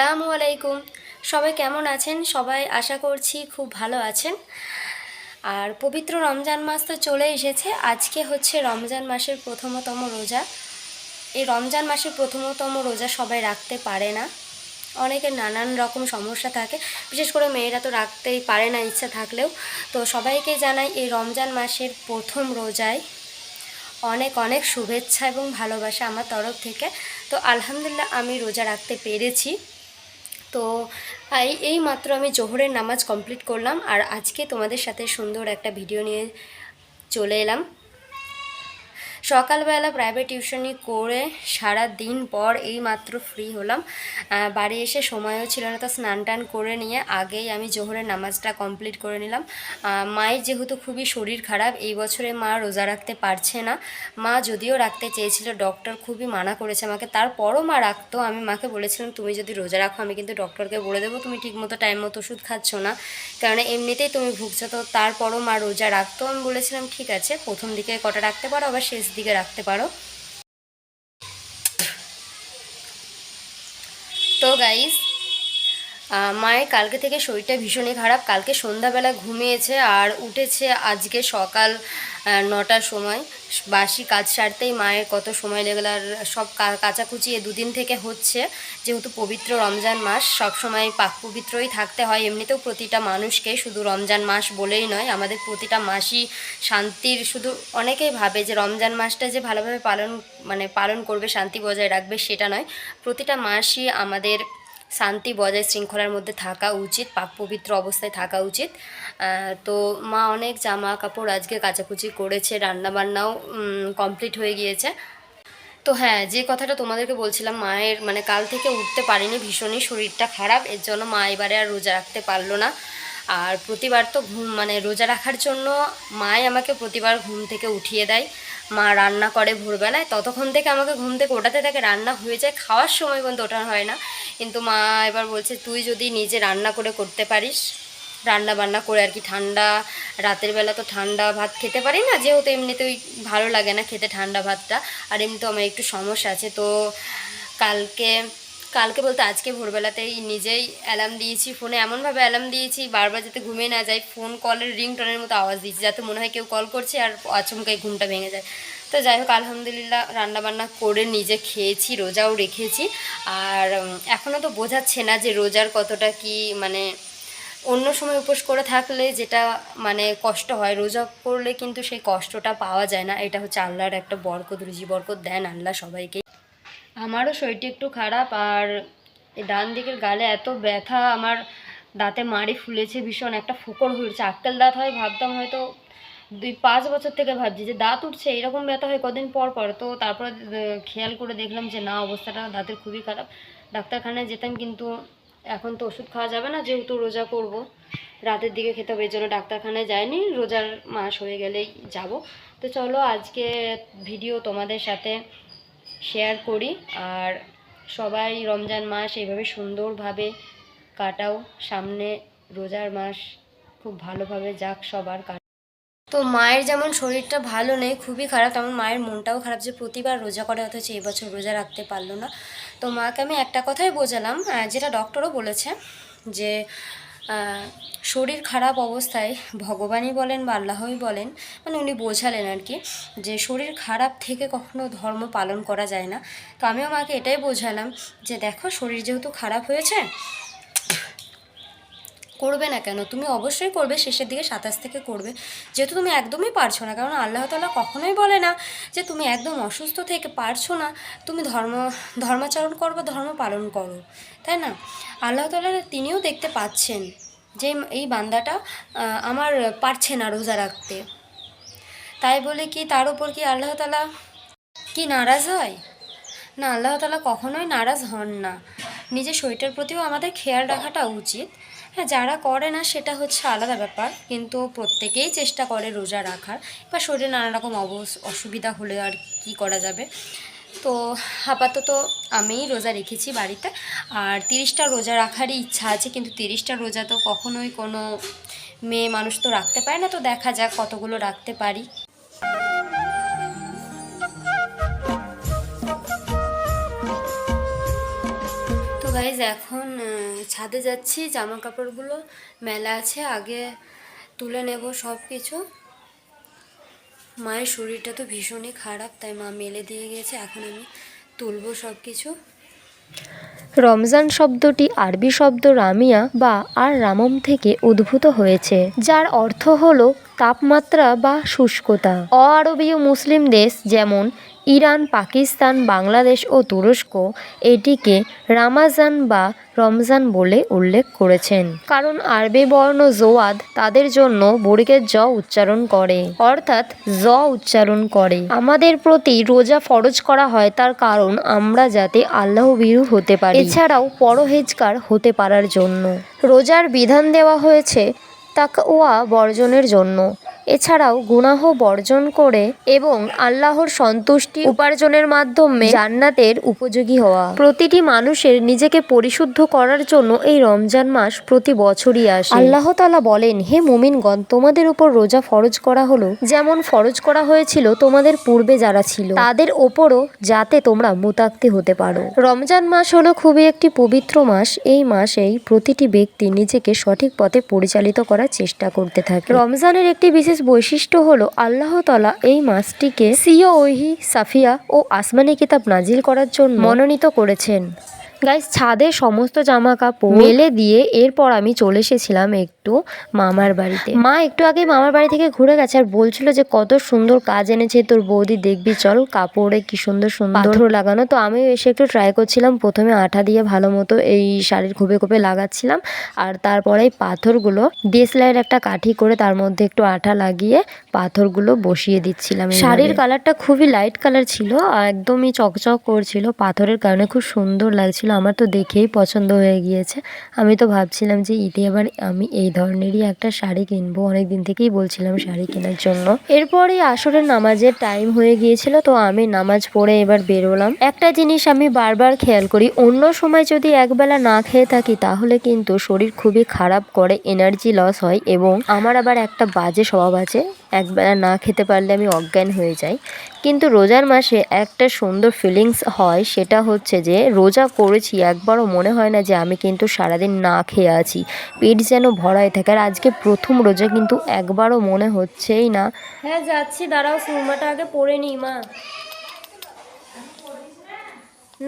আসসালামু আলাইকুম। সবাই কেমন আছেন? সবাই আশা করছি খুব ভালো আছেন। আর পবিত্র রমজান মাস তো চলে এসেছে। আজকে হচ্ছে রমজান মাসের প্রথমতম রোজা। এই রমজান মাসের প্রথমতম রোজা সবাই রাখতে পারে না। অনেকের নানান রকম সমস্যা থাকে। বিশেষ করে মেয়েরা তো রাখতেই পারে না ইচ্ছা থাকলেও। তো সবাইকে জানাই এই রমজান মাসের প্রথম রোজায় অনেক অনেক শুভেচ্ছা এবং ভালোবাসা আমার তরফ থেকে। তো আলহামদুলিল্লাহ আমি রোজা রাখতে পেরেছি। তো এই মাত্র আমি জোহরের নামাজ কমপ্লিট করলাম আর আজকে তোমাদের সাথে সুন্দর একটা ভিডিও নিয়ে চলে এলাম। সকালবেলা প্রাইভেট টিউশনি করে সারা দিন পর এই মাত্র ফ্রি হলাম। বাড়ি এসে সময়ও ছিল না, তো স্নান টান করে নিয়ে আগেই আমি জোহরের নামাজটা কমপ্লিট করে নিলাম। মায়ের যেহেতু খুবই শরীর খারাপ, এই বছরে মা রোজা রাখতে পারছে না। মা যদিও রাখতে চেয়েছিল ডক্টর খুবই মানা করেছে আমাকে। তারপরও মা রাখতো, আমি মাকে বলেছিলাম, তুমি যদি রোজা রাখো, আমি কিন্তু ডক্টরকে বলে দেবো, তুমি ঠিকমতো টাইম মতো ওষুধ খাচ্ছ না। কারণ এমনিতেই তুমি ভুগছো, তো তারপরও মা রোজা রাখতো। আমি বলেছিলাম, ঠিক আছে, প্রথম দিকে কটা রাখতে পারো, আবার শেষ দিকে রাখতে পারো। তো গাইস মায়ের কালকে থেকে শরীরটা ভীষণই খারাপ। কালকে সন্ধ্যাবেলা ঘুমিয়েছে আর উঠেছে আজকে সকাল নটার সময়। বাসি কাজ সারতেই মায়ের কত সময় লেগে আর সব কাচাকুচি এ দুদিন থেকে হচ্ছে। যেহেতু পবিত্র রমজান মাস, সব সময় পাক পবিত্রই থাকতে হয়। এমনিতেও প্রতিটা মানুষকে শুধু রমজান মাস বলেই নয়, আমাদের প্রতিটা মাসই শান্তির শুধু অনেকেই ভাবে যে রমজান মাসটা যে ভালোভাবে পালন মানে পালন করবে, শান্তি বজায় রাখবে সেটা নয়। প্রতিটা মাসই আমাদের শান্তি বজায় শৃঙ্খলার মধ্যে থাকা উচিত পাক পবিত্র অবস্থায় থাকা উচিত। তো মা অনেক জামা কাপড় আজকে কাচাকুচি করেছে, রান্নাবান্নাও কমপ্লিট হয়ে গিয়েছে। তো হ্যাঁ যে কথাটা তোমাদেরকে বলছিলাম, মায়ের মানে কাল থেকে উঠতে পারিনি, ভীষণই শরীরটা খারাপ, এর জন্য মা এবারে আর রোজা রাখতে পারল না। আর প্রতিবার তো ঘুম মানে রোজা রাখার জন্য মাই আমাকে প্রতিবার ঘুম থেকে উঠিয়ে দেয়। মা রান্না করে ভোরবেলায়, ততক্ষণ থেকে আমাকে ঘুম থেকে ওঠাতে থাকে, রান্না হয়ে যায়, খাওয়ার সময় পর্যন্ত ওঠা হয় না। কিন্তু মা এবার বলছে, তুই যদি নিজে রান্না করে করতে পারিস, রান্না বান্না করে আর কি ঠান্ডা, রাতের বেলা তো ঠান্ডা ভাত খেতে পারি না, যেহেতু এমনিতেই ভালো লাগে না খেতে ঠান্ডা ভাতটা, আর এমনিতেও আমার একটু সমস্যা আছে, তো কালকে কালকে বলতে আজকে ভোরবেলাতেই নিজেই অ্যালার্ম দিয়েছি ফোনে এমনভাবে অ্যালার্ম দিয়েছি, বারবার যাতে ঘুমিয়ে না যায় ফোন কলের রিংটনের মতো আওয়াজ দিয়েছি, যাতে মনে হয় কেউ কল করছে আর আচমকাই ঘুমটা ভেঙে যায়। তো যাই হোক, আলহামদুলিল্লাহ রান্নাবান্না করে নিজে খেয়েছি, রোজাও রেখেছি। আর এখনও তো বোঝাচ্ছে না যে রোজার কতটা কি মানে অন্য সময় উপোস করে থাকলে যেটা মানে কষ্ট হয়, রোজা করলে কিন্তু সেই কষ্টটা পাওয়া যায় না। এটা হচ্ছে আল্লাহর একটা বরকত, রুজি বরকত দেন আল্লাহ সবাইকে। আমারও শরীরটা একটু খারাপ আর ডান দিকের গালে এত ব্যথা, আমার দাঁতে মাড়ি ফুলেছে ভীষণ, একটা ফুকর হয়েছে, আক্কেল দাঁত হয়, ভাবতাম হয়তো দুই পাঁচ বছর থেকে ভাবছি যে দাঁত উঠছে, এরকম ব্যথা হয় কদিন পর পর। তো তারপরে খেয়াল করে দেখলাম যে না, অবস্থাটা দাঁতের খুবই খারাপ। ডাক্তারখানায় যেতাম কিন্তু এখন তো ওষুধ খাওয়া যাবে না, যেহেতু রোজা করব। রাতের দিকে খেতে হবে, এই জন্য ডাক্তারখানায় যায়নি রোজার মাস হয়ে গেলেই যাব। তো চলো আজকে ভিডিও তোমাদের সাথে শেয়ার করি। আর সবাই রমজান মাস এইভাবে সুন্দরভাবে কাটাও। সামনে রোজার মাস খুব ভালোভাবে যাক, সবার কাট তো মায়ের যেমন শরীরটা ভালো নেই, খুবই খারাপ, তেমন মায়ের মনটাও খারাপ যে প্রতিবার রোজা করে, অথচ এবছর রোজা রাখতে পারল না। তো মাকে আমি একটা কথাই বোঝালাম যেটা ডক্টরও বলেছে যে শরীর খারাপ অবস্থায় ভগবানই বলেন বা আল্লাহই বলেন মানে উনি বোঝালেন আর কি যে শরীর খারাপ থেকে কখনো ধর্ম পালন করা যায় না। তো আমিও মাকে এটাই বোঝালাম যে দেখো শরীর যেহেতু খারাপ হয়েছে করবে না কেন? তুমি অবশ্যই করবে, শেষের দিকে সাতাশ থেকে করবে। যেহেতু তুমি একদমই পারছ না, কারণ আল্লাহ তালা কখনোই বলে না যে তুমি একদম অসুস্থ থেকে পারছ না। তুমি ধর্ম, ধর্মাচরণ করো বা ধর্ম পালন করো, তাই না? আল্লাহ তালা তিনিও দেখতে পাচ্ছেন যে এই বান্দাটা আমার পারছে না রোজা রাখতে। তাই বলে কি তার উপর কি আল্লাহ তালা কি নারাজ হয়? না, আল্লাহ তালা কখনোই নারাজ হন না। নিজের শরীরটার প্রতিও আমাদের খেয়াল রাখাটা উচিত। হ্যাঁ যারা করে না, সেটা হচ্ছে আলাদা ব্যাপার। কিন্তু প্রত্যেকেই চেষ্টা করে রোজা রাখার। বা শরীরে নানা রকম অবস অসুবিধা হলে আর কি করা যাবে? তো আপাতত আমিই রোজা রেখেছি বাড়িতে। আর তিরিশটা রোজা রাখারই ইচ্ছা আছে, কিন্তু তিরিশটা রোজা তো কখনোই কোনো মেয়ে মানুষ তো রাখতে পারে না। তো দেখা যাক কতগুলো রাখতে পারি। গাইজ এখন ছাদে যাচ্ছি জামা কাপড়গুলো মেলা আছে, আগে তুলে নেব সব কিছু মায়ের শরীরটা তো ভীষণই খারাপ, তাই মা মেলে দিয়ে গেছে, এখন আমি তুলবো সব কিছু রমজান শব্দটি আরবি শব্দ রামিয়া বা আর রামম থেকে উদ্ভূত হয়েছে, যার অর্থ হল তাপমাত্রা বা শুষ্কতা। অ আরবীয় মুসলিম দেশ যেমন ইরান, পাকিস্তান, বাংলাদেশ ও তুরস্ক এটিকে রামাজান বা রমজান বলে উল্লেখ করেছেন। কারণ আরবি বর্ণ জোয়াদ তাদের জন্য বরিকের জ উচ্চারণ করে, অর্থাৎ জ উচ্চারণ করে। আমাদের প্রতি রোজা ফরজ করা হয় তার কারণ আমরা যাতে আল্লাহ বিরু হতে পারি। এছাড়াও পরহেজগার হতে পারার জন্য। রোজার বিধান দেওয়া হয়েছে তাকওয়া বর্জনের জন্য। এছাড়াও গুনাহ বর্জন করে এবং আল্লাহর সন্তুষ্টি উপার্জনের মাধ্যমে জান্নাতের উপযোগী হওয়া। প্রতিটি মানুষের নিজেকে পরিশুদ্ধ করার জন্য এই রমজান মাস প্রতি বছরই আসে। আল্লাহ তালা বলেন, হে মুমিনগণ, তোমাদের উপর রোজা ফরজ করা হলো। যেমন ফরজ করা হয়েছিল তোমাদের পূর্বে যারা ছিল, তাদের ওপরও যাতে তোমরা মুতাক্তি হতে পারো। রমজান মাস হলো খুবই একটি পবিত্র মাস। এই মাসেই প্রতিটি ব্যক্তি নিজেকে সঠিক পথে পরিচালিত করার চেষ্টা করতে থাকে। রমজানের একটি বিশেষ বৈশিষ্ট্য হলো আল্লাহ তালা এই মাসটিকে সিও ওহি, সাফিয়া ও আসমানি কিতাব নাজিল করার জন্য মনোনীত করেছেন। গাইস ছাদে সমস্ত জামা কাপড় মেলে দিয়ে এরপর আমি চলে এসেছিলাম একটু মামার বাড়িতে। মা একটু আগে মামার বাড়ি থেকে ঘুরে গেছে আর বলছিল যে কত সুন্দর কাজ এনেছে তোর বৌদি দেখবি চল কাপড়ে কি সুন্দর সুন্দর লাগানো। তো আমিও এসে একটু ট্রাই করছিলাম। প্রথমে আঠা দিয়ে ভালো মতো এই শাড়ির খুবে খুবে লাগাচ্ছিলাম আর তারপরে এই পাথরগুলো ডিএসএলআর একটা কাঠি করে তার মধ্যে একটু আঠা লাগিয়ে পাথরগুলো বসিয়ে দিচ্ছিলাম শাড়ির কালারটা খুবই লাইট কালার ছিল একদমই চকচক করছিল পাথরের কারণে। খুব সুন্দর লাগছিল। আমার তো দেখেই পছন্দ হয়ে গিয়েছে। আমি তো ভাবছিলাম যে ঈদে এবার আমি এই ধরনেরই একটা শাড়ি কিনবো। অনেক দিন থেকেই বলছিলাম শাড়ি কেনার জন্য। এরপরে আসরের নামাজের টাইম হয়ে গিয়েছিল, তো আমি নামাজ পড়ে এবার বেরোলাম। একটা জিনিস আমি বারবার খেয়াল করি, অন্য সময় যদি একবেলা না খেয়ে থাকি, তাহলে কিন্তু শরীর খুবই খারাপ করে এনার্জি লস হয় এবং আমার আবার একটা বাজে স্বভাব আছে, একবেলা না খেতে পারলে আমি অজ্ঞান হয়ে যাই। কিন্তু রোজার মাসে একটা সুন্দর ফিলিংস হয়, সেটা হচ্ছে যে রোজা করেছি, একবারও মনে হয় না যে আমি কিন্তু সারাদিন না খেয়ে আছি। পেট যেন ভরায় থাকে, আর আজকে প্রথম রোজা কিন্তু একবারও মনে হচ্ছেই না। হ্যাঁ যাচ্ছি, দাঁড়াও, সুরমাটা আগে পড়ে নি মা।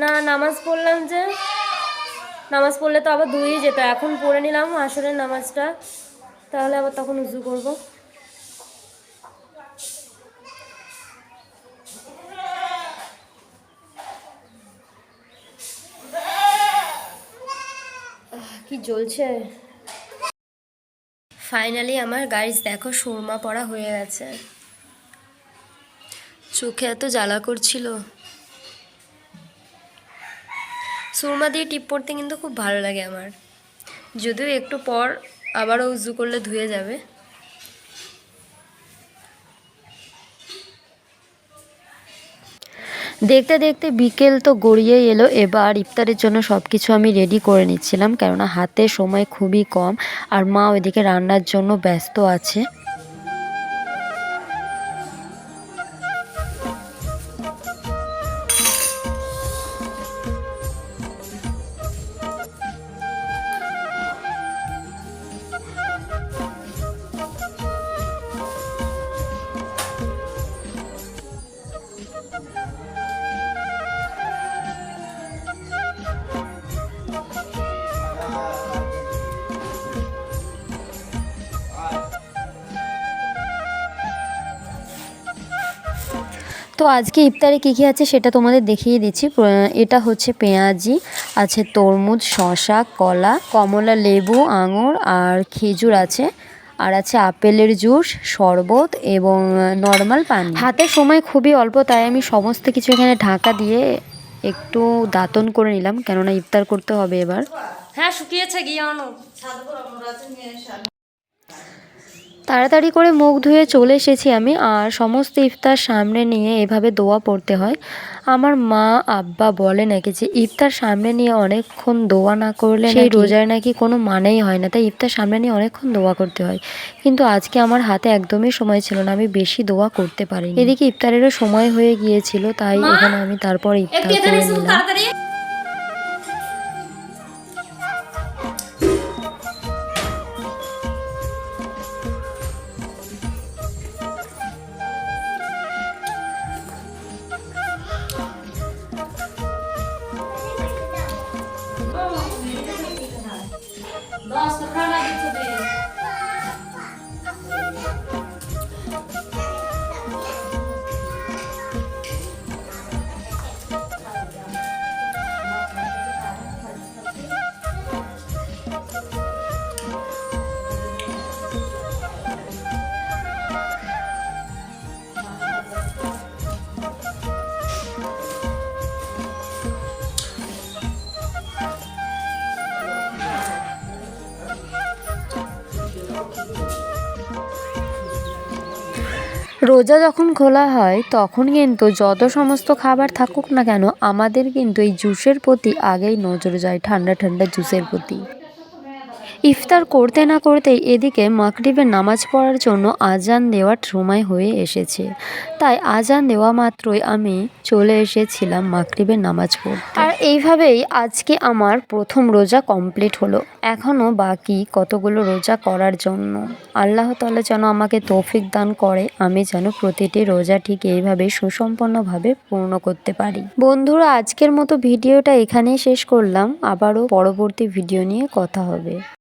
না, নামাজ পড়লাম যে, নামাজ পড়লে তো আবার ধুয়েই যেত এখন পড়ে নিলাম আসরের নামাজটা, তাহলে আবার তখন উজু করব। জ্বলছে। ফাইনালি আমার গাইজ দেখো সুরমা পড়া হয়ে গেছে। চোখে এত জ্বালা করছিল। সুরমা দিয়ে টিপ পড়তে কিন্তু খুব ভালো লাগে আমার। যদিও একটু পর আবারও উজু করলে ধুয়ে যাবে। দেখতে দেখতে বিকেল তো গড়িয়ে এলো। এবার ইফতারের জন্য সব কিছু আমি রেডি করে নিচ্ছিলাম, কেননা হাতে সময় খুবই কম। আর মা ওইদিকে রান্নার জন্য ব্যস্ত আছে। তো আজকে ইফতারে কী কী আছে সেটা তোমাদের দেখিয়ে দিচ্ছি। এটা হচ্ছে পেঁয়াজি আছে তরমুজ শশা কলা কমলা লেবু আঙুর আর খেজুর আছে। আর আছে আপেলের জুস শরবত এবং নর্মাল পানি। হাতে সময় খুবই অল্প তাই আমি সমস্ত কিছু এখানে ঢাকা দিয়ে একটু দাতন করে নিলাম কেননা ইফতার করতে হবে এবার। হ্যাঁ শুকিয়েছে গিয়ে আনো। তাড়াতাড়ি করে মুখ ধুয়ে চলে এসেছি আমি আর সমস্ত ইফতার সামনে নিয়ে এভাবে দোয়া পড়তে হয়। আমার মা আব্বা বলে নাকি যে ইফতার সামনে নিয়ে অনেকক্ষণ দোয়া না করলে সেই রোজার নাকি কোনো মানেই হয় না। তাই ইফতার সামনে নিয়ে অনেকক্ষণ দোয়া করতে হয়। কিন্তু আজকে আমার হাতে একদমই সময় ছিল না আমি বেশি দোয়া করতে পারিনি। এদিকে ইফতারেরও সময় হয়ে গিয়েছিল তাই এখানে আমি তারপর ইফতার করে নিলাম। রোজা যখন খোলা হয়, তখন কিন্তু যত সমস্ত খাবার থাকুক না কেন, আমাদের কিন্তু এই জুসের প্রতি আগেই নজর যায়, ঠান্ডা ঠান্ডা জুসের প্রতি। ইফতার করতে না করতেই এদিকে মাগরিবের নামাজ পড়ার জন্য আজান দেওয়ার সময় হয়ে এসেছে। তাই আজান দেওয়া মাত্রই আমি চলে এসেছিলাম মাকরিবের নামাজ পড়তে। আর এইভাবেই আজকে আমার প্রথম রোজা কমপ্লিট হলো। এখনও বাকি কতগুলো রোজা করার জন্য? আল্লাহ তাআলা যেন আমাকে তৌফিক দান করে, আমি যেন প্রতিটি রোজা ঠিক এইভাবে সুসম্পন্নভাবে পূর্ণ করতে পারি। বন্ধুরা, আজকের মতো ভিডিওটা এখানেই শেষ করলাম। আবারও পরবর্তী ভিডিও নিয়ে কথা হবে।